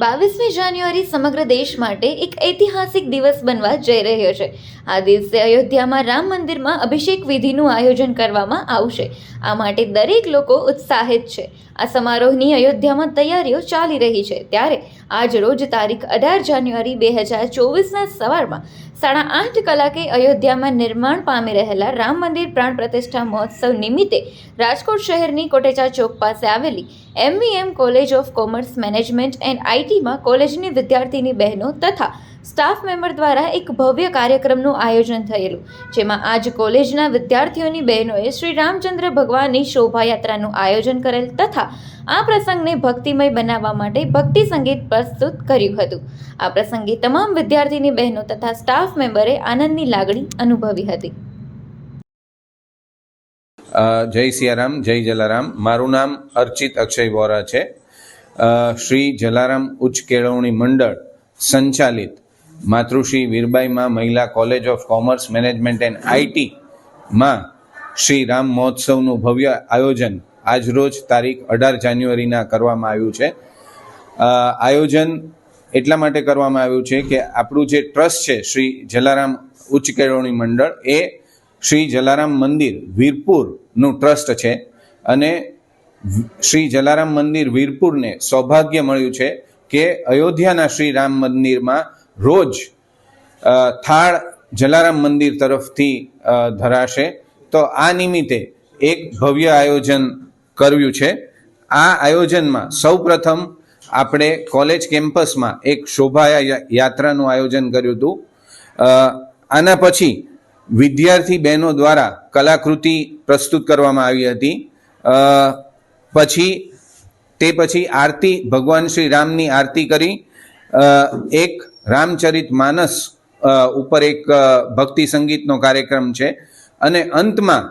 બાવીસમી જાન્યુઆરી સમગ્ર દેશ માટે એક ઐતિહાસિક દિવસ બનવા જઈ રહ્યો છે. આ દિવસે અયોધ્યામાં રામ મંદિરમાં અભિષેક વિધિનું આયોજન કરવામાં આવશે. આ માટે દરેક લોકો ઉત્સાહિત છે. આ સમારોહની અયોધ્યામાં તૈયારીઓ ચાલી રહી છે. ત્યારે આજ રોજ તારીખ અઢાર જાન્યુઆરી બે હજાર ચોવીસના સવારમાં સાડા આઠ કલાકે અયોધ્યામાં નિર્માણ પામી રહેલા રામ મંદિર પ્રાણ પ્રતિષ્ઠા મહોત્સવ નિમિત્તે રાજકોટ શહેરની કોટેચા ચોક પાસે આવેલી MVM college of commerce management and આઈટીમાં કોલેજની વિદ્યાર્થીની બહેનો તથા સ્ટાફ મેમ્બર દ્વારા એક ભવ્ય કાર્યક્રમનું આયોજન થયેલું, જેમાં આજ કોલેજના વિદ્યાર્થીઓની બહેનોએ શ્રી રામચંદ્ર ભગવાનની શોભાયાત્રાનું આયોજન કરેલ તથા આ પ્રસંગને ભક્તિમય બનાવવા માટે ભક્તિ સંગીત પ્રસ્તુત કર્યું હતું. આ પ્રસંગે તમામ વિદ્યાર્થીની બહેનો તથા સ્ટાફ મેમ્બરે આનંદની લાગણી અનુભવી હતી. જય સિયારામ, જય જલારામ. મારું નામ અર્ચિત અક્ષય વોરા છે. શ્રી જલારામ ઉચ્ચ કેળવણી મંડળ સંચાલિત માતૃશ્રી વીરબાઈમાં મહિલા college of commerce management and આઈટીમાં Shri Ram મહોત્સવનું ભવ્ય આયોજન આજરોજ તારીખ અઢાર જાન્યુઆરીના કરવામાં આવ્યું છે. આયોજન એટલા માટે કરવામાં આવ્યું છે કે આપણું જે ટ્રસ્ટ છે શ્રી જલારામ ઉચ્ચ કેળવણી મંડળ એ શ્રી જલારામ મંદિર વીરપુરનું ટ્રસ્ટ છે અને શ્રી જલારામ મંદિર વીરપુરને સૌભાગ્ય મળ્યું છે કે અયોધ્યાના શ્રી રામ મંદિરમાં રોજ થાળ જલારામ મંદિર તરફથી ધરાશે. તો આ નિમિત્તે એક ભવ્ય આયોજન કર્યું છે. આ આયોજનમાં સૌપ્રથમ આપણે કોલેજ કેમ્પસમાં એક શોભા યાત્રાનું આયોજન કર્યું હતું. આના પછી વિદ્યાર્થી બહેનો દ્વારા કલાકૃતિ પ્રસ્તુત કરવામાં આવી હતી. પછી, તે પછી આરતી, ભગવાન શ્રી રામની આરતી કરી. એક રામચરિત માનસ ઉપર એક ભક્તિ સંગીતનો કાર્યક્રમ છે. અને અંતમાં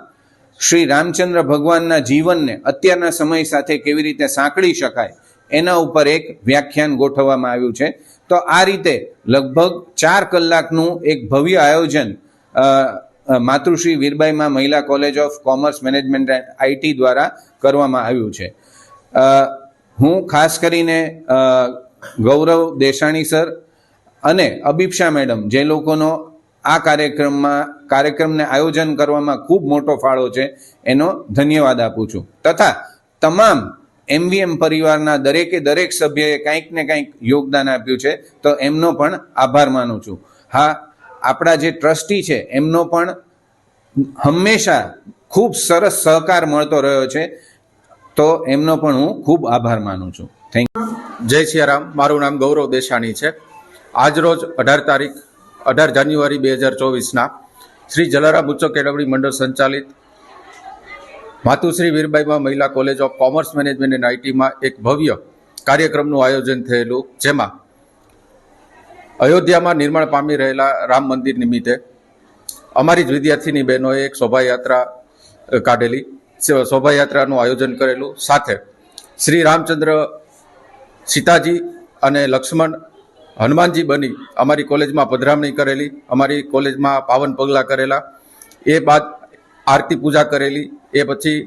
શ્રી રામચંદ્ર ભગવાનના જીવનને અત્યારના સમય સાથે કેવી રીતે સાંકળી શકાય એના ઉપર એક વ્યાખ્યાન ગોઠવવામાં આવ્યું છે. તો આ રીતે લગભગ ચાર કલાકનું એક ભવ્ય આયોજન માતૃશ્રી વીરબાઈમાં મહિલા college of commerce management and IT દ્વારા કરવામાં આવ્યું છે. હું ખાસ કરીને ગૌરવ દેસાણી સર અને અભિપ્સા મેડમ, જે લોકોનો આ કાર્યક્રમમાં, કાર્યક્રમને આયોજન કરવામાં ખૂબ મોટો ફાળો છે, એનો ધન્યવાદ આપું છું. તથા તમામ એમવીએમ પરિવારના દરેકે દરેક સભ્યએ કંઈક ને કંઈક યોગદાન આપ્યું છે, તો એમનો પણ આભાર માનું છું. હા, આપણા જે ટ્રસ્ટી છે, એમનો પણ હંમેશા ખૂબ સરસ સહકાર મળતો રહ્યો છે, તો એમનો પણ હું ખૂબ આભાર માનું છું. થેન્ક જય સિયારામ, મારું નામ ગૌરવ દેશાણી છે. આજરોજ અઢાર તારીખ, અઢાર જાન્યુઆરી બે હજાર ચોવીસના શ્રી જલારામ ઉચ્ચ કેળવણી મંડળ સંચાલિત માતુશ્રી વીરબાઈમાં મહિલા college of commerce management and આઈટીમાં એક ભવ્ય કાર્યક્રમનું આયોજન થયેલું, જેમાં અયોધ્યામાં નિર્માણ પામી રહેલા રામ મંદિર નિમિત્તે અમારી જ વિદ્યાર્થીની બહેનોએ એક શોભાયાત્રા કાઢેલી. શોભાયાત્રાનું આયોજન કરેલું. સાથે શ્રી રામચંદ્ર સીતાજી અને લક્ષ્મણ હનુમાનજી બની, અમારી કોલેજમાં પધરામણી કરેલી, અમારી કોલેજમાં પાવન પગલાં કરેલા, એ બાદ આરતી પૂજા કરેલી, એ પછી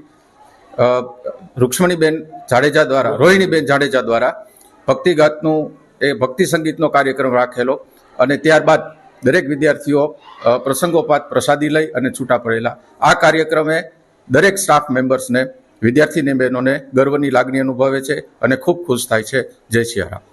રુક્ષ્મણીબેન જાડેજા દ્વારા, રોહિણીબેન જાડેજા દ્વારા ભક્તિગાતનું એ ભક્તિ સંગીતનો કાર્યક્રમ રાખેલો અને ત્યારબાદ દરેક વિદ્યાર્થીઓ પ્રસંગોપાત પ્રસાદી લઈ અને છૂટા પડેલા. આ કાર્યક્રમે દરેક સ્ટાફ મેમ્બર્સને વિદ્યાર્થીની બહેનોને ગર્વની લાગણી અનુભવે છે અને ખૂબ ખુશ થાય છે. જય સિયારામ